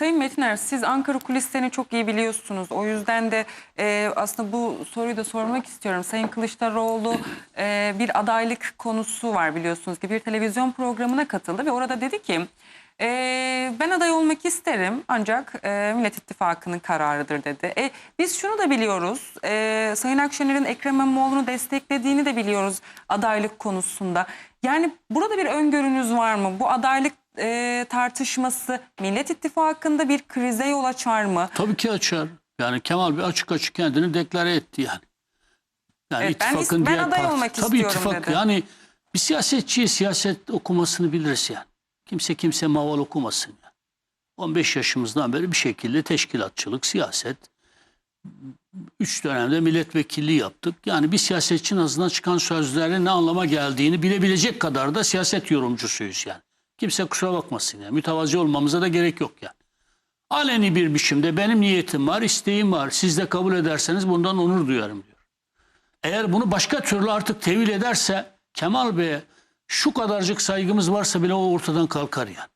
Sayın Metiner siz Ankara kulislerini çok iyi biliyorsunuz. O yüzden de e, aslında bu soruyu da sormak istiyorum. Sayın Kılıçdaroğlu e, bir adaylık konusu var biliyorsunuz ki bir televizyon programına katıldı ve orada dedi ki e, ben aday olmak isterim ancak e, Millet İttifakı'nın kararıdır dedi. E, biz şunu da biliyoruz e, Sayın Akşener'in Ekrem İmamoğlu'nu desteklediğini de biliyoruz adaylık konusunda. Yani burada bir öngörünüz var mı? Bu adaylık e, tartışması Millet İttifakı'nda bir krize yol açar mı? Tabii ki açar. Yani Kemal Bey açık açık kendini deklare etti yani. Yani Evet, ben ittifakın ben diğer aday parti- olmak Tabii istiyorum ittifak dedi. yani bir siyasetçiye siyaset okumasını biliriz yani. Kimse kimse maval okumasın yani. 15 yaşımızdan beri bir şekilde teşkilatçılık, siyaset, üç dönemde milletvekilliği yaptık. Yani bir siyasetçinin ağzından çıkan sözlerin ne anlama geldiğini bilebilecek kadar da siyaset yorumcusuyuz yani. Kimse kusura bakmasın yani. Mütevazi olmamıza da gerek yok yani. Aleni bir biçimde benim niyetim var, isteğim var. Siz de kabul ederseniz bundan onur duyarım diyor. Eğer bunu başka türlü artık tevil ederse Kemal Bey'e şu kadarcık saygımız varsa bile o ortadan kalkar yani.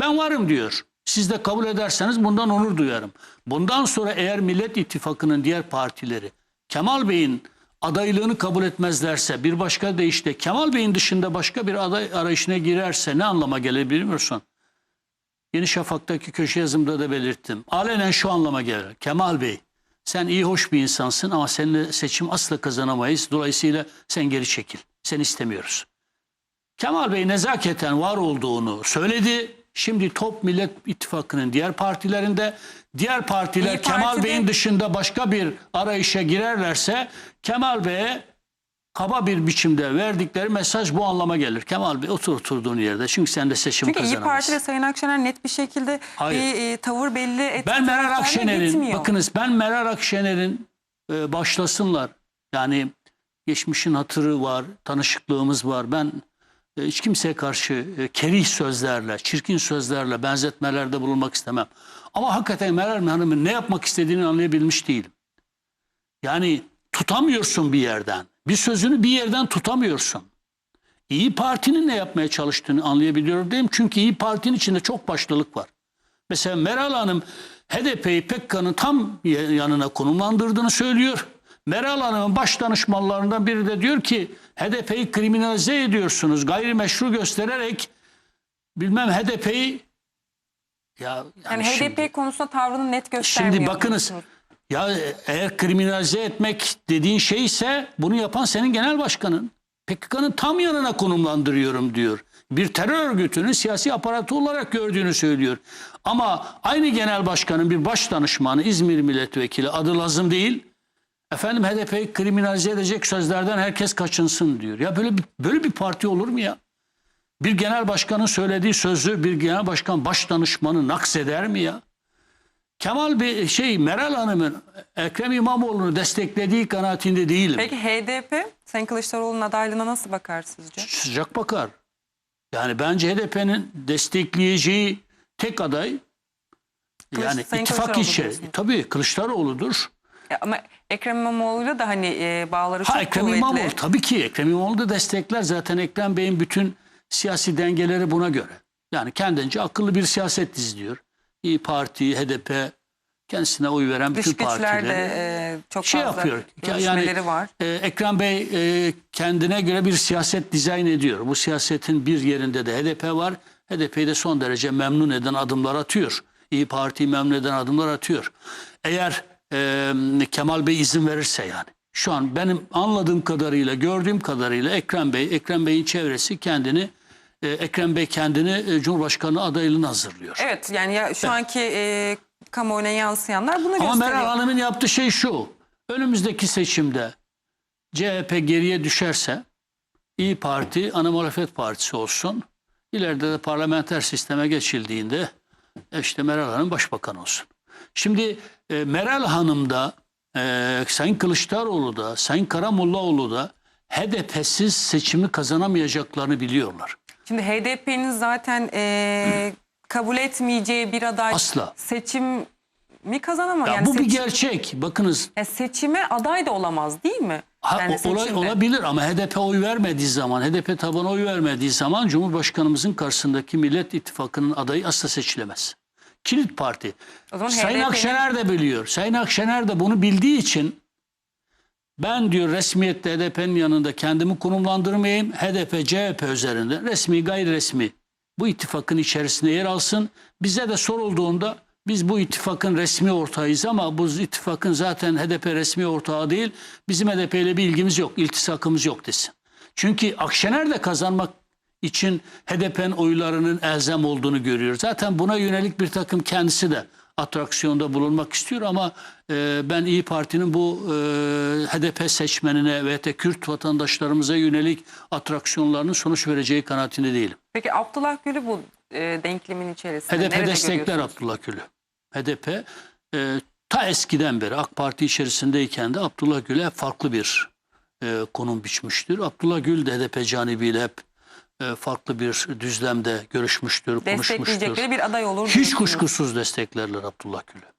Ben varım diyor. Siz de kabul ederseniz bundan onur duyarım. Bundan sonra eğer Millet İttifakı'nın diğer partileri Kemal Bey'in adaylığını kabul etmezlerse bir başka deyişle Kemal Bey'in dışında başka bir aday arayışına girerse ne anlama gelir bilmiyorsun. Yeni Şafak'taki köşe yazımda da belirttim. Alenen şu anlama gelir. Kemal Bey sen iyi hoş bir insansın ama seninle seçim asla kazanamayız. Dolayısıyla sen geri çekil. Sen istemiyoruz. Kemal Bey nezaketen var olduğunu söyledi. Şimdi Top Millet İttifakı'nın diğer partilerinde diğer partiler İYİ Kemal Parti'de- Bey'in dışında başka bir arayışa girerlerse Kemal Bey'e kaba bir biçimde verdikleri mesaj bu anlama gelir. Kemal Bey otur oturduğun yerde çünkü sen de seçim Çünkü İyi kazanamazsın. Parti ve Sayın Akşener net bir şekilde Hayır. bir e, tavır belli etti. Ben Meral Akşener'in bakınız ben Meral Akşener'in e, başlasınlar. Yani geçmişin hatırı var, tanışıklığımız var. Ben hiç kimseye karşı e, kerih sözlerle, çirkin sözlerle benzetmelerde bulunmak istemem. Ama hakikaten Meral Hanım'ın ne yapmak istediğini anlayabilmiş değilim. Yani tutamıyorsun bir yerden. Bir sözünü bir yerden tutamıyorsun. İyi Parti'nin ne yapmaya çalıştığını anlayabiliyorum değilim. Çünkü İyi Parti'nin içinde çok başlılık var. Mesela Meral Hanım HDP'yi PKK'nın tam yanına konumlandırdığını söylüyor. Meral Hanım'ın baş danışmanlarından biri de diyor ki HDP'yi kriminalize ediyorsunuz. Gayrimeşru göstererek bilmem HDP'yi ya yani şimdi- HDP konusunda tavrını net göstermiyor. Şimdi bakınız ya eğer kriminalize etmek dediğin şey ise bunu yapan senin genel başkanın. PKK'nın tam yanına konumlandırıyorum diyor. Bir terör örgütünün siyasi aparatı olarak gördüğünü söylüyor. Ama aynı genel başkanın bir baş danışmanı İzmir milletvekili adı lazım değil. Efendim HDP'yi kriminalize edecek sözlerden herkes kaçınsın diyor. Ya böyle bir, böyle bir parti olur mu ya? Bir genel başkanın söylediği sözü bir genel başkan baş danışmanı nakseder mi ya? Kemal Bey şey Meral Hanım'ın Ekrem İmamoğlu'nu desteklediği kanaatinde değilim. Peki HDP Sayın Kılıçdaroğlu'nun adaylığına nasıl bakar sizce? Sıcak bakar. Yani bence HDP'nin destekleyeceği tek aday Kılıç- yani Sayın ittifak içi. Tabii Kılıçdaroğlu'dur. Ya ama Ekrem İmamoğlu'yla da hani e, bağları çok Ha Ekrem kuvvetli. İmamoğlu tabii ki Ekrem İmamoğlu da destekler. Zaten Ekrem Bey'in bütün siyasi dengeleri buna göre. Yani kendince akıllı bir siyaset izliyor. İyi Parti, HDP kendisine oy veren Dış bütün partileri. de e, çok şey fazla yapıyor. Yani var. e, Ekrem Bey e, kendine göre bir siyaset dizayn ediyor. Bu siyasetin bir yerinde de HDP var. HDP'yi de son derece memnun eden adımlar atıyor. İyi Parti'yi memnun eden adımlar atıyor. Eğer e, Kemal Bey izin verirse yani. Şu an benim anladığım kadarıyla, gördüğüm kadarıyla Ekrem Bey, Ekrem Bey'in çevresi kendini e, Ekrem Bey kendini e, Cumhurbaşkanı adaylığına hazırlıyor. Evet yani ya şu anki e, kamuoyuna yansıyanlar bunu Ama gösteriyor. Meral Hanım'ın yaptığı şey şu. Önümüzdeki seçimde CHP geriye düşerse İyi Parti ana muhalefet partisi olsun. İleride de parlamenter sisteme geçildiğinde işte Meral Hanım başbakan olsun. Şimdi e, Meral Hanım da e, Sayın Kılıçdaroğlu da Sayın Karamollaoğlu da HDP'siz seçimi kazanamayacaklarını biliyorlar. Şimdi HDP'nin zaten e, kabul etmeyeceği bir aday Asla. seçim mi kazanamaz? Ya yani bu bir seçim- gerçek. Bakınız Ya seçime aday da olamaz değil mi? Ha, yani olay- olabilir ama HDP oy vermediği zaman, HDP tabanı oy vermediği zaman Cumhurbaşkanımızın karşısındaki Millet İttifakı'nın adayı asla seçilemez. Kilit parti. Sayın HDP'nin Akşener de biliyor. Sayın Akşener de bunu bildiği için ben diyor resmiyette HDP'nin yanında kendimi konumlandırmayayım. HDP, CHP üzerinde resmi gayri resmi bu ittifakın içerisinde yer alsın. Bize de sorulduğunda biz bu ittifakın resmi ortağıyız ama bu ittifakın zaten HDP resmi ortağı değil. Bizim HDP ile bir ilgimiz yok, iltisakımız yok desin. Çünkü Akşener de kazanmak için HDP'nin oylarının elzem olduğunu görüyor. Zaten buna yönelik bir takım kendisi de atraksiyonda bulunmak istiyor ama e, ben İyi Parti'nin bu e, HDP seçmenine ve de Kürt vatandaşlarımıza yönelik atraksiyonlarının sonuç vereceği kanaatinde değilim. Peki Abdullah Gül'ü bu e, denklemin içerisinde HDP destekler? Abdullah Gül'ü. HDP e, ta eskiden beri AK Parti içerisindeyken de Abdullah Gül'e farklı bir e, konum biçmiştir. Abdullah Gül de HDP canibiyle hep farklı bir düzlemde görüşmüştür, konuşmuştur. Bir aday olur. Hiç kuşkusuz desteklerler Abdullah Gül'ü.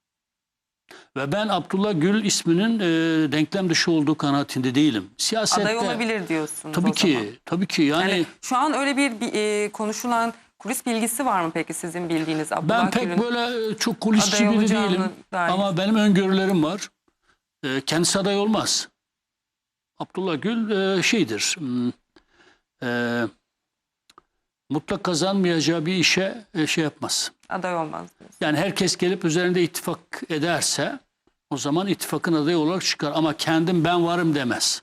Ve ben Abdullah Gül isminin e, denklem dışı olduğu kanaatinde değilim. Siyasette Aday olabilir diyorsunuz tabii o zaman. ki, tabii ki yani, Yani şu an öyle bir, bir, e, konuşulan kulis bilgisi var mı peki sizin bildiğiniz Abdullah ben pek böyle e, çok kulisçi biri değilim. dair. Ama benim öngörülerim var. E, kendisi aday olmaz. Abdullah Gül e, şeydir. hmm, e, mutlak kazanmayacağı bir işe e, şey yapmaz. Aday olmaz. Yani herkes gelip üzerinde ittifak ederse o zaman ittifakın adayı olarak çıkar. Ama kendim ben varım demez.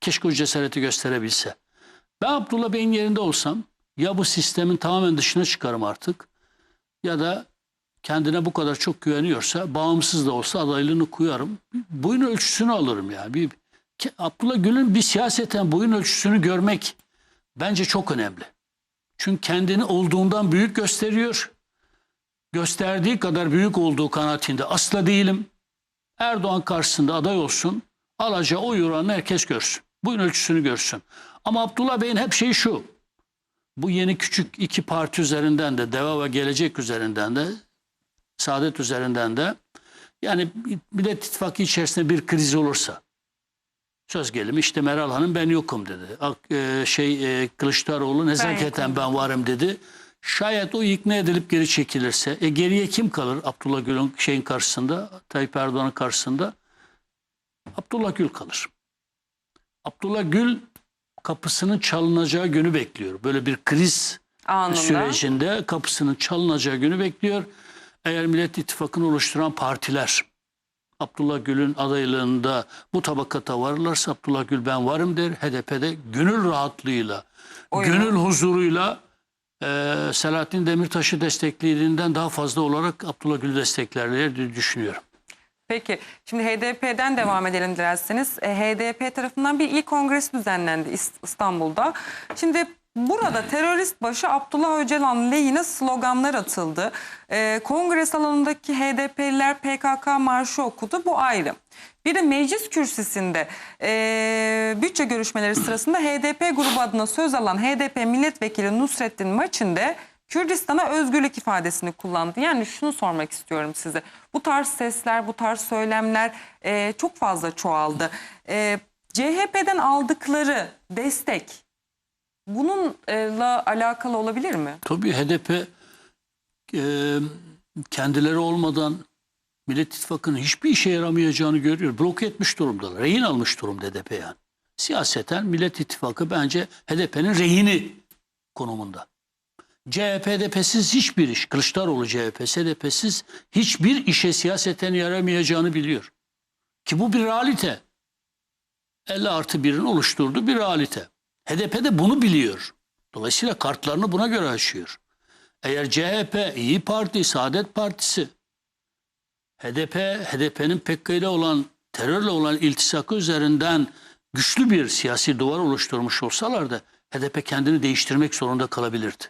Keşke o cesareti gösterebilse. Ben Abdullah Bey'in yerinde olsam ya bu sistemin tamamen dışına çıkarım artık ya da kendine bu kadar çok güveniyorsa bağımsız da olsa adaylığını koyarım. Boyun ölçüsünü alırım yani. Bir, Abdullah Gül'ün bir siyaseten boyun ölçüsünü görmek bence çok önemli. Çünkü kendini olduğundan büyük gösteriyor gösterdiği kadar büyük olduğu kanaatinde asla değilim. Erdoğan karşısında aday olsun, alacağı oy oranını herkes görsün. Bugün ölçüsünü görsün. Ama Abdullah Bey'in hep şeyi şu. Bu yeni küçük iki parti üzerinden de, Deva ve Gelecek üzerinden de, Saadet üzerinden de, yani Millet İttifakı içerisinde bir kriz olursa, söz gelimi işte Meral Hanım ben yokum dedi. Ak- e, şey e, Kılıçdaroğlu nezaketen ben varım dedi. Şayet o ikna edilip geri çekilirse e, geriye kim kalır Abdullah Gül'ün şeyin karşısında Tayyip Erdoğan'ın karşısında? Abdullah Gül kalır. Abdullah Gül kapısının çalınacağı günü bekliyor. Böyle bir kriz Anında. sürecinde kapısının çalınacağı günü bekliyor. Eğer Millet İttifakı'nı oluşturan partiler Abdullah Gül'ün adaylığında bu tabakata varırlarsa Abdullah Gül ben varım der. HDP'de gönül rahatlığıyla, Oyunu. gönül huzuruyla e, Selahattin Demirtaş'ı desteklediğinden daha fazla olarak Abdullah Gül'ü desteklerler diye düşünüyorum. Peki şimdi HDP'den devam edelim dilerseniz. E, HDP tarafından bir ilk kongres düzenlendi İst- İstanbul'da. Şimdi burada terörist başı Abdullah Öcalan lehine sloganlar atıldı. E, kongre salonundaki HDP'liler PKK marşı okudu. Bu ayrı. Bir de meclis kürsüsünde e, bütçe görüşmeleri sırasında HDP grubu adına söz alan HDP milletvekili Nusrettin Maçin Kürdistan'a özgürlük ifadesini kullandı. Yani şunu sormak istiyorum size. Bu tarz sesler, bu tarz söylemler e, çok fazla çoğaldı. E, CHP'den aldıkları destek bununla alakalı olabilir mi? Tabii HDP e, kendileri olmadan Millet İttifakı'nın hiçbir işe yaramayacağını görüyor. Bloke etmiş durumdalar. Rehin almış durumda HDP yani. Siyaseten Millet İttifakı bence HDP'nin rehini konumunda. CHP HDP'siz hiçbir iş, Kılıçdaroğlu CHP'si HDP'siz hiçbir işe siyaseten yaramayacağını biliyor. Ki bu bir realite. 50 artı 1'in oluşturduğu bir realite. HDP de bunu biliyor. Dolayısıyla kartlarını buna göre açıyor. Eğer CHP, İyi Parti, Saadet Partisi, HDP, HDP'nin PKK ile olan, terörle olan iltisakı üzerinden güçlü bir siyasi duvar oluşturmuş olsalardı HDP kendini değiştirmek zorunda kalabilirdi.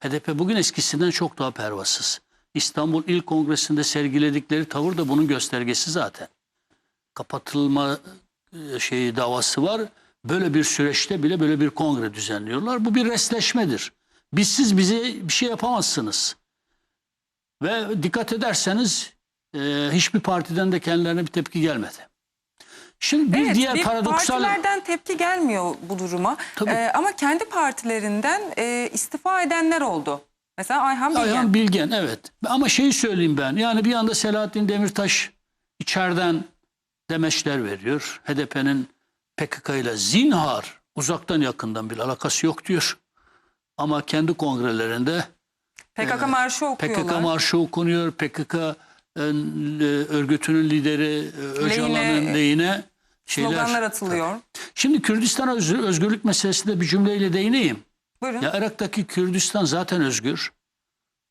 HDP bugün eskisinden çok daha pervasız. İstanbul İl Kongresi'nde sergiledikleri tavır da bunun göstergesi zaten. Kapatılma e, şeyi davası var. Böyle bir süreçte bile böyle bir kongre düzenliyorlar. Bu bir resleşmedir. Bizsiz bize bir şey yapamazsınız. Ve dikkat ederseniz e, hiçbir partiden de kendilerine bir tepki gelmedi. Şimdi bir evet, diğer bir paradoksal partilerden tepki gelmiyor bu duruma. Tabii. Ee, ama kendi partilerinden e, istifa edenler oldu. Mesela Ayhan Bilgen. Ayhan Bilgen evet. Ama şeyi söyleyeyim ben. Yani bir anda Selahattin Demirtaş içeriden demeçler veriyor. HDP'nin PKK ile zinhar uzaktan yakından bir alakası yok diyor. Ama kendi kongrelerinde PKK marşı okuyorlar. PKK marşı okunuyor. PKK e, örgütünün lideri e, Öcalan'ın Lehine, şeyler. Sloganlar atılıyor. Şimdi Kürdistan öz- özgürlük meselesinde bir cümleyle değineyim. Buyurun. Ya Irak'taki Kürdistan zaten özgür.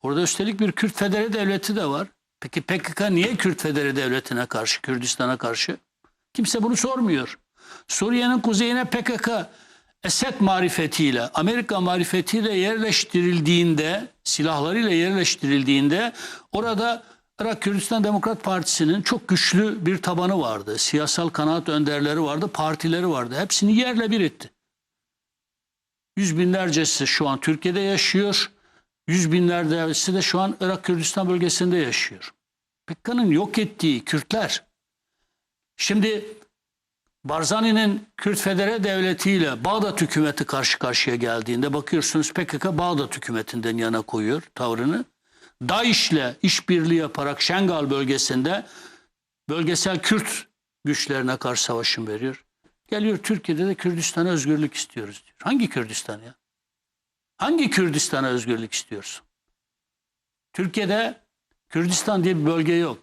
Orada üstelik bir Kürt Federe Devleti de var. Peki PKK niye Kürt Federe Devleti'ne karşı, Kürdistan'a karşı? Kimse bunu sormuyor. Suriye'nin kuzeyine PKK Esed marifetiyle, Amerika marifetiyle yerleştirildiğinde, silahlarıyla yerleştirildiğinde orada Irak Kürdistan Demokrat Partisi'nin çok güçlü bir tabanı vardı. Siyasal kanaat önderleri vardı, partileri vardı. Hepsini yerle bir etti. Yüz binlercesi şu an Türkiye'de yaşıyor. Yüz binlercesi de şu an Irak Kürdistan bölgesinde yaşıyor. PKK'nın yok ettiği Kürtler. Şimdi Barzani'nin Kürt Federe Devleti ile Bağdat hükümeti karşı karşıya geldiğinde bakıyorsunuz PKK Bağdat hükümetinden yana koyuyor tavrını. DAEŞ ile işbirliği yaparak Şengal bölgesinde bölgesel Kürt güçlerine karşı savaşın veriyor. Geliyor Türkiye'de de Kürdistan'a özgürlük istiyoruz diyor. Hangi Kürdistan ya? Hangi Kürdistan'a özgürlük istiyorsun? Türkiye'de Kürdistan diye bir bölge yok.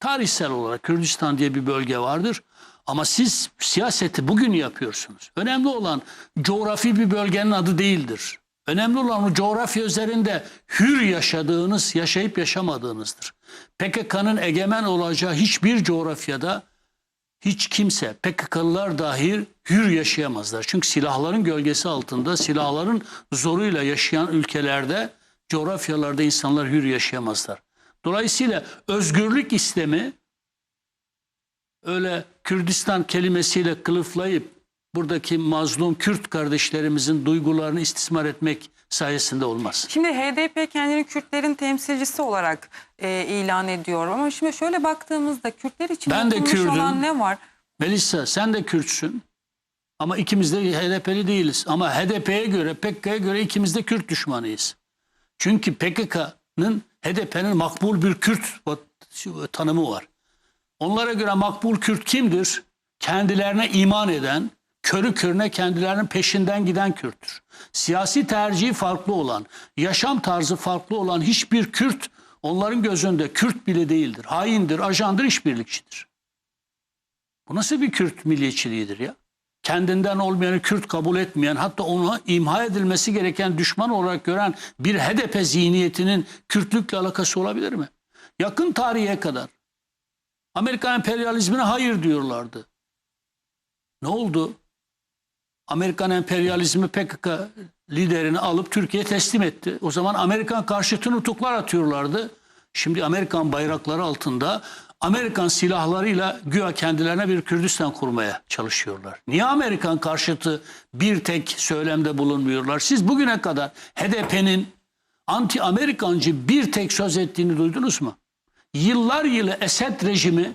Tarihsel olarak Kürdistan diye bir bölge vardır. Ama siz siyaseti bugün yapıyorsunuz. Önemli olan coğrafi bir bölgenin adı değildir. Önemli olan o coğrafya üzerinde hür yaşadığınız, yaşayıp yaşamadığınızdır. PKK'nın egemen olacağı hiçbir coğrafyada hiç kimse PKK'lılar dahil hür yaşayamazlar. Çünkü silahların gölgesi altında, silahların zoruyla yaşayan ülkelerde, coğrafyalarda insanlar hür yaşayamazlar. Dolayısıyla özgürlük istemi öyle Kürdistan kelimesiyle kılıflayıp buradaki mazlum Kürt kardeşlerimizin duygularını istismar etmek sayesinde olmaz. Şimdi HDP kendini Kürtlerin temsilcisi olarak e, ilan ediyor. Ama şimdi şöyle baktığımızda Kürtler için Ben de Kürdüm. olan ne var? Melissa sen de Kürtsün. Ama ikimiz de HDP'li değiliz. Ama HDP'ye göre, PKK'ya göre ikimiz de Kürt düşmanıyız. Çünkü PKK'nın HDP'nin makbul bir Kürt tanımı var. Onlara göre makbul Kürt kimdir? Kendilerine iman eden, körü körüne kendilerinin peşinden giden Kürttür. Siyasi tercihi farklı olan, yaşam tarzı farklı olan hiçbir Kürt onların gözünde Kürt bile değildir. Haindir, ajandır, işbirlikçidir. Bu nasıl bir Kürt milliyetçiliğidir ya? Kendinden olmayanı Kürt kabul etmeyen hatta ona imha edilmesi gereken düşman olarak gören bir HDP zihniyetinin Kürtlükle alakası olabilir mi? Yakın tarihe kadar Amerikan emperyalizmine hayır diyorlardı. Ne oldu? Amerikan emperyalizmi PKK liderini alıp Türkiye teslim etti. O zaman Amerikan karşıtı nutuklar atıyorlardı. Şimdi Amerikan bayrakları altında Amerikan silahlarıyla güya kendilerine bir Kürdistan kurmaya çalışıyorlar. Niye Amerikan karşıtı bir tek söylemde bulunmuyorlar? Siz bugüne kadar HDP'nin anti-Amerikancı bir tek söz ettiğini duydunuz mu? Yıllar yılı Esed rejimi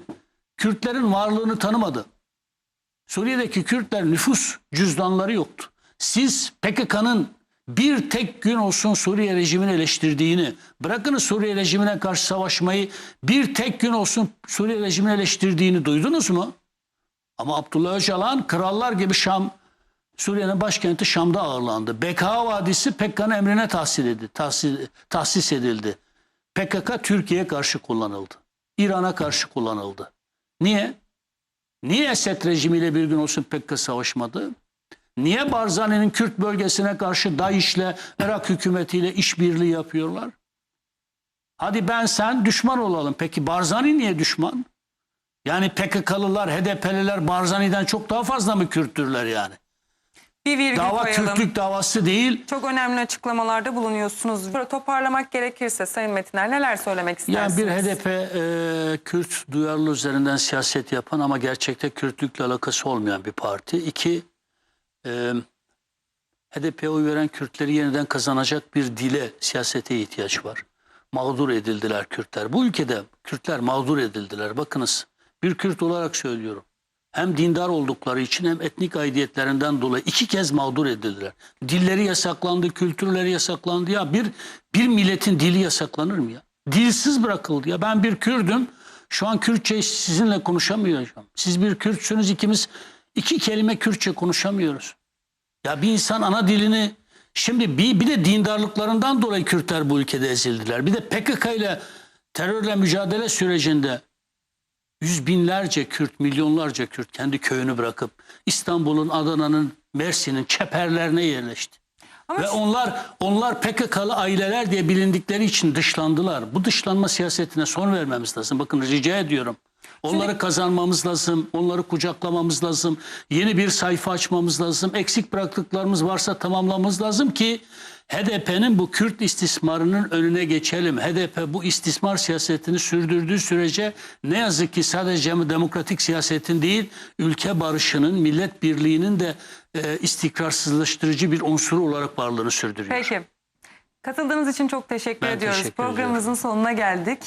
Kürtlerin varlığını tanımadı. Suriye'deki Kürtler nüfus cüzdanları yoktu. Siz PKK'nın bir tek gün olsun Suriye rejimini eleştirdiğini, bırakınız Suriye rejimine karşı savaşmayı, bir tek gün olsun Suriye rejimini eleştirdiğini duydunuz mu? Ama Abdullah Öcalan krallar gibi Şam, Suriye'nin başkenti Şam'da ağırlandı. Beka Vadisi PKK'nın emrine tahsis edildi. Tahsis, tahsis edildi. PKK Türkiye'ye karşı kullanıldı. İran'a karşı kullanıldı. Niye? Niye Esed rejimiyle bir gün olsun PKK savaşmadı? Niye Barzani'nin Kürt bölgesine karşı DAEŞ'le, Irak hükümetiyle işbirliği yapıyorlar? Hadi ben sen düşman olalım. Peki Barzani niye düşman? Yani PKK'lılar, HDP'liler Barzani'den çok daha fazla mı Kürttürler yani? Bir virgül Dava koyalım. Kürtlük davası değil. Çok önemli açıklamalarda bulunuyorsunuz. Böyle toparlamak gerekirse Sayın Metiner neler söylemek Yani istersiniz? bir HDP e, Kürt duyarlı üzerinden siyaset yapan ama gerçekte Kürtlükle alakası olmayan bir parti. İki, e, HDP'ye oy veren Kürtleri yeniden kazanacak bir dile, siyasete ihtiyaç var. Mağdur edildiler Kürtler. Bu ülkede Kürtler mağdur edildiler. Bakınız bir Kürt olarak söylüyorum. Hem dindar oldukları için hem etnik aidiyetlerinden dolayı iki kez mağdur edildiler. Dilleri yasaklandı, kültürleri yasaklandı. Ya bir bir milletin dili yasaklanır mı ya? Dilsiz bırakıldı ya. Ben bir Kürdüm. Şu an Kürtçe sizinle konuşamıyorum. Siz bir Kürtsünüz ikimiz iki kelime Kürtçe konuşamıyoruz. Ya bir insan ana dilini şimdi bir, bir de dindarlıklarından dolayı Kürtler bu ülkede ezildiler. Bir de PKK ile terörle mücadele sürecinde yüz binlerce Kürt, milyonlarca Kürt kendi köyünü bırakıp İstanbul'un, Adana'nın, Mersin'in çeperlerine yerleşti. Ama Ve onlar onlar PKK'lı aileler diye bilindikleri için dışlandılar. Bu dışlanma siyasetine son vermemiz lazım. Bakın rica ediyorum. Onları kazanmamız lazım, onları kucaklamamız lazım, yeni bir sayfa açmamız lazım, eksik bıraktıklarımız varsa tamamlamamız lazım ki HDP'nin bu Kürt istismarının önüne geçelim. HDP bu istismar siyasetini sürdürdüğü sürece ne yazık ki sadece demokratik siyasetin değil, ülke barışının, millet birliğinin de e, istikrarsızlaştırıcı bir unsuru olarak varlığını sürdürüyor. Peki. Katıldığınız için çok teşekkür Ben ediyoruz. teşekkür ediyorum. Programımızın sonuna geldik.